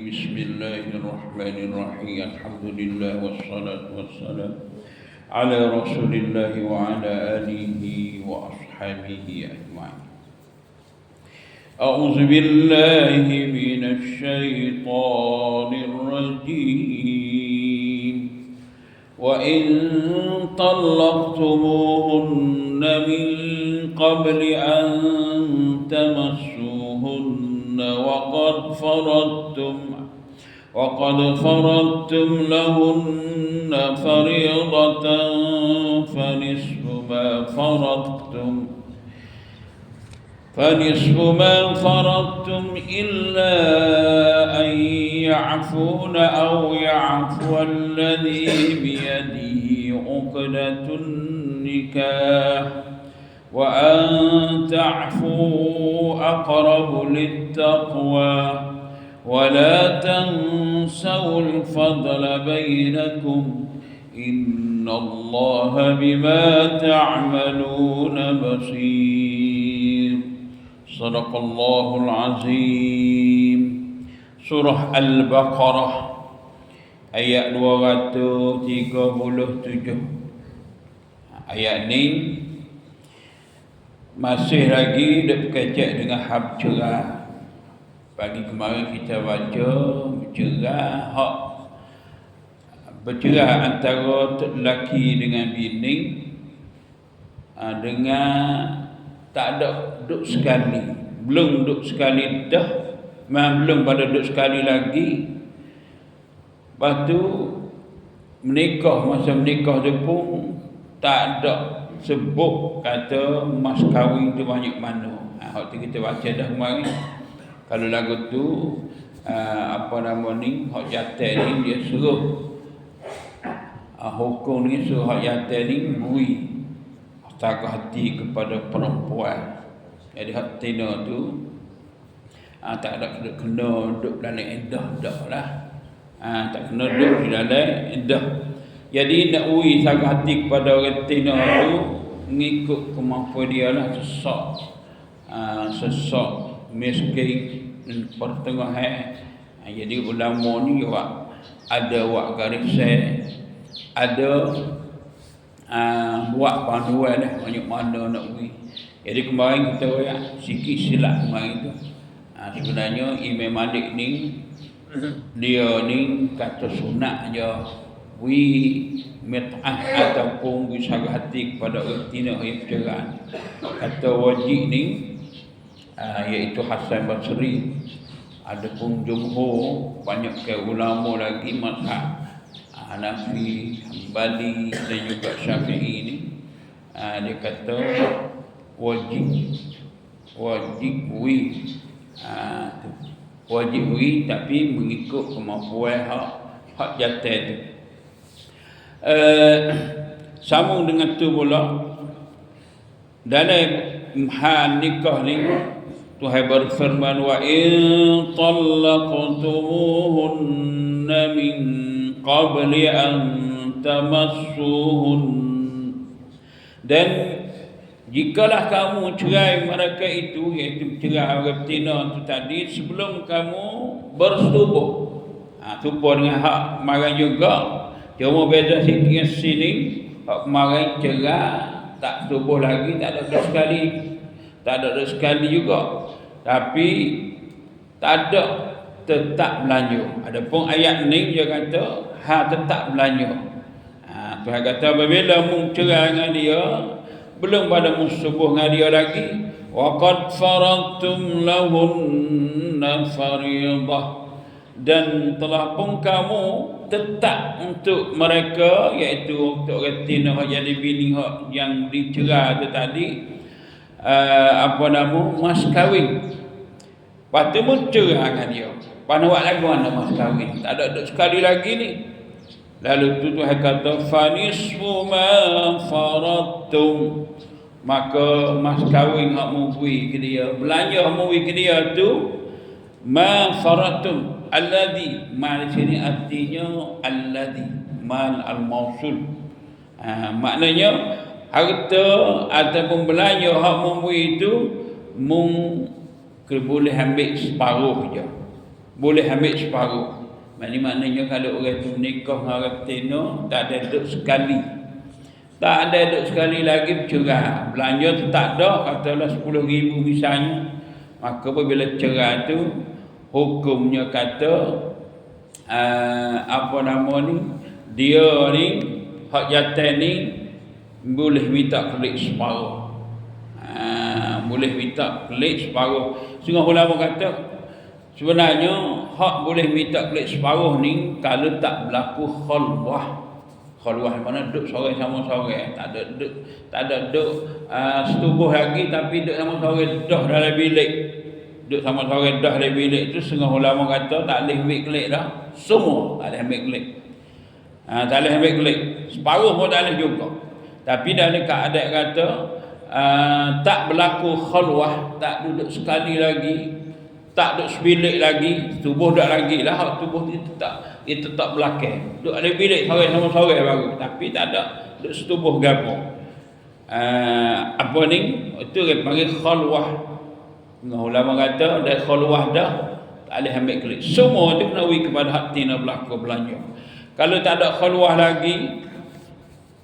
بسم الله الرحمن الرحيم. الحمد لله والصلاة والسلام على رسول الله وعلى آله وأصحابه أجمعين. أعوذ بالله من الشيطان الرجيم. وإن طلقتموهن من قبل أن تمسوهن وقد فرضتم وقد فرضتم لهن فريضة فنصف ما فرضتم فنصف ما فرضتم إلا أن يعفون أو يعفو الذي بيده عقدة النكاح. وأن تعفوا أقرب للتقوى ولا تنسوا الفضل بينكم إن الله بما تعملون بصير. صدق الله العظيم. سورة البقرة ayat 237 ayat ni masih lagi berkaitan dengan hab cerah. Pagi kemarin kita baca bercerah hak. Bercerah antara lelaki dengan bini ah, dengan tak ada duduk sekali. Belum duduk sekali dah memang belum pada duduk sekali lagi. Lepas tu menikah masa menikah tu pun tak ada sebut kata mas kahwin tu banyak mana. Ha, waktu kita baca dah kemarin. Kalau lagu tu uh, apa nama ni hak jatuh ni dia suruh uh, hukum ni suruh hak jatuh ni bui tak hati kepada perempuan. Jadi hak tina tu uh, tak ada kena, kena duduk dalam edah dah lah. Uh, tak kena duduk di dalam edah jadi nak ui sangat hati kepada orang tina tu mengikut kemampuan dia lah sesak uh, sesak miskin dan pertengahan. Uh, jadi ulama ni wak ada wak garis set ada uh, buat panduan lah banyak mana nak ui. Jadi kemarin kita ya, sikit silap kemarin tu. Uh, sebenarnya Imam Malik ni dia ni kata sunat je wi mit'ah ataupun wi hati kepada tina yang perceraian kata wajib ni uh, iaitu Hasan Basri. Adapun jumhur banyak ke ulama lagi mazhab Hanafi, Hanbali dan juga Syafi'i ni uh, dia kata wajib wajib wi wajib wi tapi mengikut kemampuan hak hak jatuh tu uh, sambung dengan tu pula dalam hal nikah ni Tuhan berfirman wa in talaqtumuhunna min qabli an tamassuhun. Dan jikalah kamu cerai mereka itu iaitu cerai orang betina itu tadi sebelum kamu bersetubuh. Ha, tubuh dengan hak marah juga Cuma beza sikit dengan sini Hak kemarin cerah Tak tubuh lagi Tak ada sekali. Tak ada sekali juga. Tapi Tak ada Tetap belanja Adapun ayat ni dia kata Ha tetap belanja ha, Tuhan kata apabila mu cerah dengan dia Belum pada mu subuh dengan dia lagi Waqad faradtum lahunna faridah dan telah pun kamu tetap untuk mereka iaitu untuk orang tina jadi bini yang dicerah tu tadi uh, apa nama mas kahwin. Lepas tu pun dengan dia. Pada buat lagu mana mas kahwin? Tak ada, ada sekali lagi ni. Lalu tu Tuhan kata fanisfu ma faradtum. Maka mas kahwin hak mubui ke dia. Belanja hak mubui ke dia tu ma faradtum alladhi. Mal sini artinya alladhi. Mal al mausul ha, maknanya harta ataupun belanja hak memberi itu mung boleh ambil separuh je. Boleh ambil separuh. Maknanya maknanya kalau orang tu nikah dengan orang betina tak ada duduk sekali. Tak ada duduk sekali lagi bercerai belanja tu tak ada katalah 10 ribu misalnya. Maka apabila cerai tu hukumnya kata uh, apa nama ni? Dia ni hak jatuh ni boleh minta klik separuh. Ha, boleh minta klik separuh. Sehingga ulama kata sebenarnya hak boleh minta klik separuh ni kalau tak berlaku khalwah. Khalwah mana? Duduk seorang sama seorang. Tak ada duduk tak ada duduk uh, setubuh lagi tapi duduk sama seorang. Dah dalam bilik duduk sama seorang dah dalam bilik tu setengah ulama kata tak boleh ambil klik dah semua tak boleh ambil klik ha, tak boleh ambil klik separuh pun tak boleh juga tapi dalam keadaan kata uh, tak berlaku khalwah, tak duduk sekali lagi, tak duduk sebilik lagi, tubuh tak lagi lah, tubuh itu tetap dia tetap belakang. Duduk ada bilik sore sama sore baru, tapi tak ada duduk setubuh gapo. Uh, apa ni? Itu dia panggil khalwah. Dengan ulama kata ada khalwah dah, tak boleh ambil klik. Semua itu kena kepada hati nak berlaku belanja. Kalau tak ada khalwah lagi,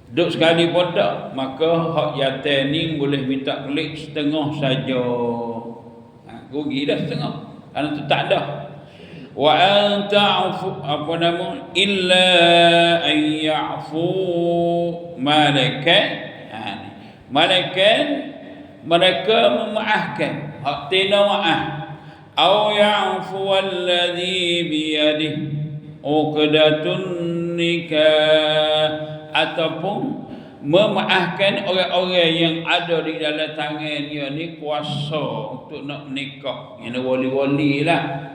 Duk sekali pun tak, maka hak yatim ni boleh minta klik setengah saja. Ha, rugi dah setengah. Kerana tu tak ada. Wa anta'fu apa nama illa an ya'fu malakan. Ha, malakan mereka memaafkan hak tina maaf. Au ya'fu alladhi biyadihi uqdatun nikah. Ataupun memaafkan orang-orang yang ada di dalam tangannya ni kuasa untuk nak menikah yang wali-wali lah.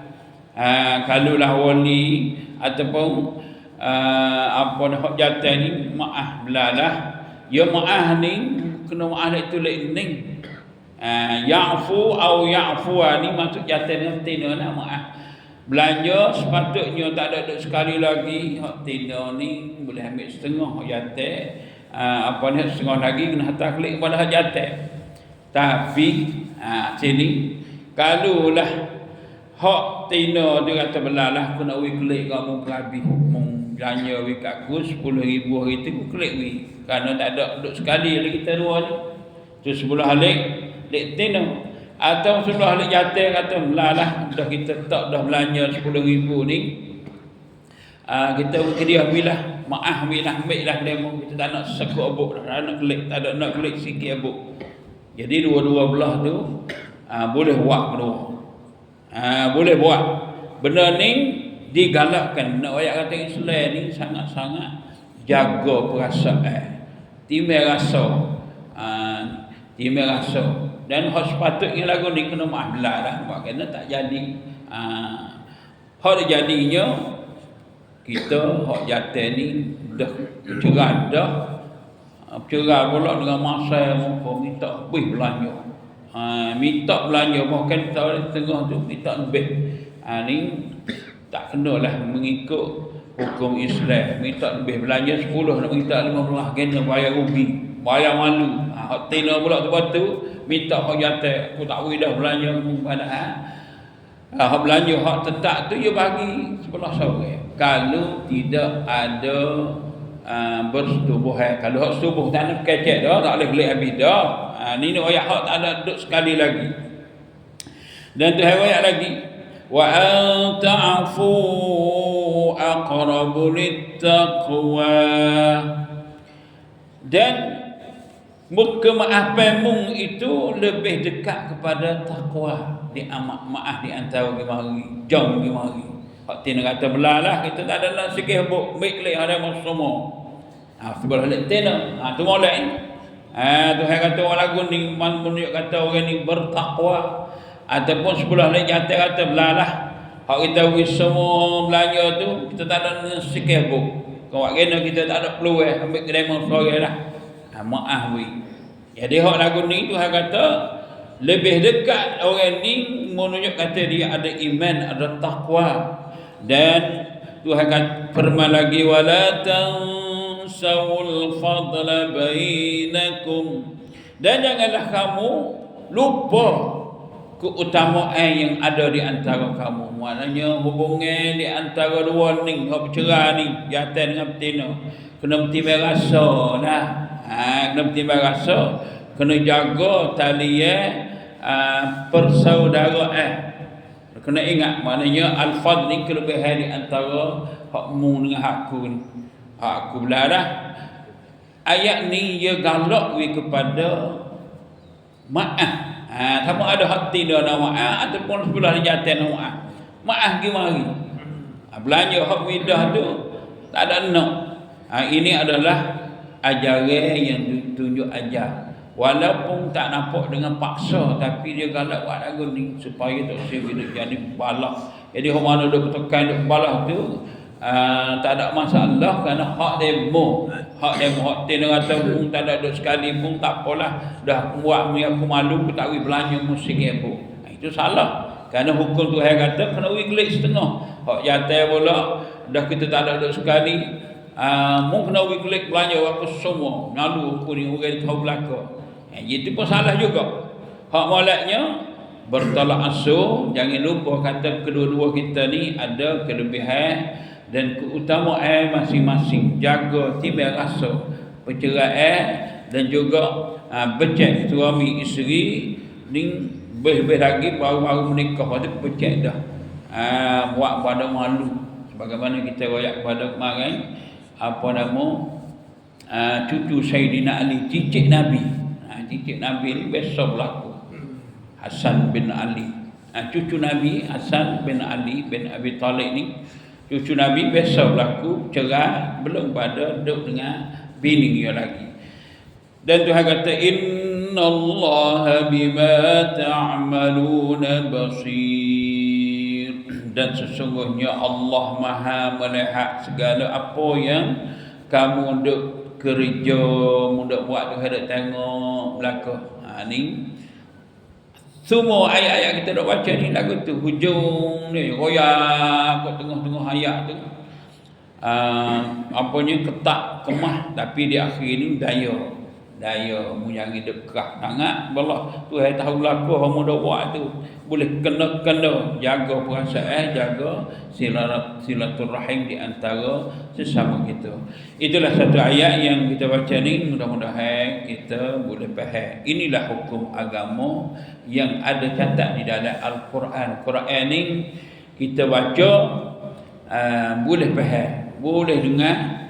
Ha, kalau lah wali. Ataupun uh, apa nak jatuh ni maaf belalah ya maaf ni kena maaf itu lek ni uh, ya'fu au ya'fu ni maksud jatuh ni tina lah maaf belanja sepatutnya tak ada duduk sekali lagi hak tina ni boleh ambil setengah hak jatah uh, apa ni setengah lagi kena hantar klik kepada hak jatah tapi uh, sini kalau lah hak tina dia kata belalah kena wi klik kamu berhabis mung belanja wi kat aku 10 ribu hari tu klik wi kerana tak ada duduk sekali lagi kita ni. Tu sebelah alik lek atau sudah ahli jatuh kata lah dah kita tak dah belanja 10 ribu ni. Uh, kita dia bilah maaf ambil lah demo kita tak nak sekut abuk tak nak klik tak ada nak klik sikit abuk. Jadi dua-dua belah tu uh, boleh buat berdua uh, boleh buat. Benda ni digalakkan. Nak ayat kata Islam ni sangat-sangat jaga perasaan. Timbul rasa. Uh, timbul rasa dan hak sepatutnya lagu ni kena maaf belah lah. Sebab kena tak jadi. Ha, hak dia jadinya kita hak jatuh ni dah cerah dah. Ha, cerah pula dengan masa yang minta lebih belanja. Ha, minta belanja bahkan tengah tu minta lebih. Ha, ni tak kena lah mengikut hukum Islam. Minta lebih belanja 10 nak minta 15 kena bayar rugi bayar malu ha, hak tina pula tu tu minta hak jatuh aku tak boleh dah belanja pada ha. ha hak belanja hak tetap tu dia bagi sebelah sore kalau tidak ada uh, bersetubuhan kalau hak setubuh tak nak kecek dah tak boleh beli habis dah. Ni ni ayat hak tak ada duduk sekali lagi. Dan tu ayat lagi. Wa anta'fu aqrabu littaqwa. Dan Kemaafanmu itu lebih dekat kepada takwa di amat maaf di antara jam kita hari hak tina kata belalah kita tak ada nak buk baik leh ada semua. Ha sebelah lek tina ha tu molek ha tu kata orang lagu ni man menunjuk kata orang ni bertakwa. Ataupun sebelah lek jatuh kata belalah hak kita wis semua belanja tu kita tak ada sikit buk kau kena kita tak ada peluang ambil kedai sore lah. Ha, maaf we jadi hak lagu ni tu hak kata lebih dekat orang ni menunjuk kata dia ada iman, ada takwa. Dan Tuhan kata firman lagi wala tansawul fadla bainakum. Dan janganlah kamu lupa keutamaan yang ada di antara kamu. Maknanya hubungan di antara dua ni, hak bercerai ni, jantan dengan betina. Kena bertimbang rasa lah. Ha, kena bertimbang rasa. Kena jaga tali uh, persaudaraan. Kena ingat maknanya al-fadl ni kelebihan di antara hakmu dengan hakku ni. Hak aku dah. Ayat ni ia galak we kepada maaf Ha, sama ada hati dia nak maaf ataupun sebelah dia jatuh nak maaf. Maaf pergi mari. Ha, belanja hak midah tu tak ada nak. Ha, ini adalah ajaran yang tunjuk ajar. Walaupun tak nampak dengan paksa tapi dia galak buat lagu ni supaya tak sih jadi balak. Jadi orang mana dia bertekan dia balak tu uh, tak ada masalah kerana hak demo hak demo hak tina kata pun tak ada duduk sekali pun tak apalah. Dah buat ni aku malu aku tak boleh belanja musik ibu itu salah. Kerana hukum tu saya kata kena klik setengah. Hak jatuh pula dah kita tak ada duduk sekali uh, mu kena pergi klik belanja aku semua. Malu aku ni orang tahu belakang eh, itu pun salah juga. Hak malaknya bertolak asuh. Jangan lupa kata kedua-dua kita ni ada kelebihan dan keutamaan masing-masing. Jaga tiba rasa perceraian dan juga uh, becek suami isteri ni lebih lagi baru-baru menikah. Pada becek dah. Uh, buat pada malu. Sebagaimana kita royak pada kemarin apa nama? Uh, cucu Sayyidina Ali cicit Nabi. Uh, cicit Nabi ni besar berlaku. Hasan bin Ali. Uh, cucu Nabi Hasan bin Ali bin Abi Talib ni cucu Nabi biasa berlaku cerai belum pada duduk dengan bini dia lagi. Dan Tuhan kata inna Allah bima ta'maluna basir dan sesungguhnya Allah maha melihat segala apa yang kamu duk kerja mudah buat tu hendak tengok belakang ha ni. Semua ayat-ayat kita nak baca ni lagu tu hujung ni royak kat tengah-tengah ayat tu. Uh, apanya ketak kemah tapi di akhir ni daya daya mu yang hidup kerah sangat Allah tu hai tahu laku hang dah buat tu. Boleh kena kena jaga perasaan jaga silat silaturahim di antara sesama kita. Itulah satu ayat yang kita baca ni. Mudah-mudahan kita boleh faham. Inilah hukum agama yang ada catat di dalam al-Quran. Quran ni kita baca uh, boleh faham. Boleh dengar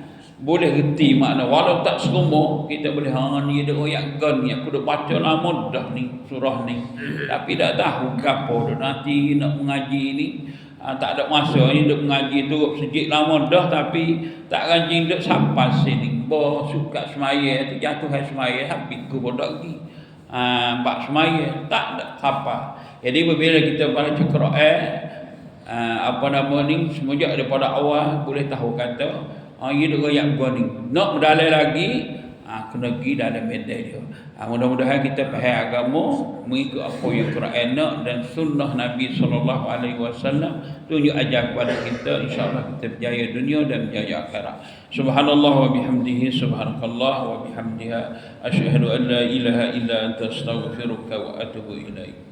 boleh reti makna. Walau tak semua kita boleh ha ni ada ayat gan ni aku dah baca lama dah ni surah ni. Tapi tak tahu gapo dah nanti nak mengaji ni ha, tak ada masa ni duk mengaji tu sejik lama dah tapi tak ranjing duk sampai sini. Bo suka semaya tu jatuh hai semaya habis ku bodak lagi. Ha bak semaya tak ada apa jadi bila kita baca Quran uh, apa nama ni? Semenjak daripada awal boleh tahu kata ha ia duk royak gua ni. Nak berdalai lagi ha, kena pergi dalam medan dia. Ha, mudah-mudahan kita faham agama mengikut apa yang Quran nak dan sunnah Nabi sallallahu alaihi wasallam tunjuk ajar kepada kita. Insyaallah kita berjaya dunia dan berjaya akhirat. Subhanallah wa bihamdihi subhanakallah wa bihamdiha. Asyhadu an la ilaha illa anta astaghfiruka wa atubu ilaik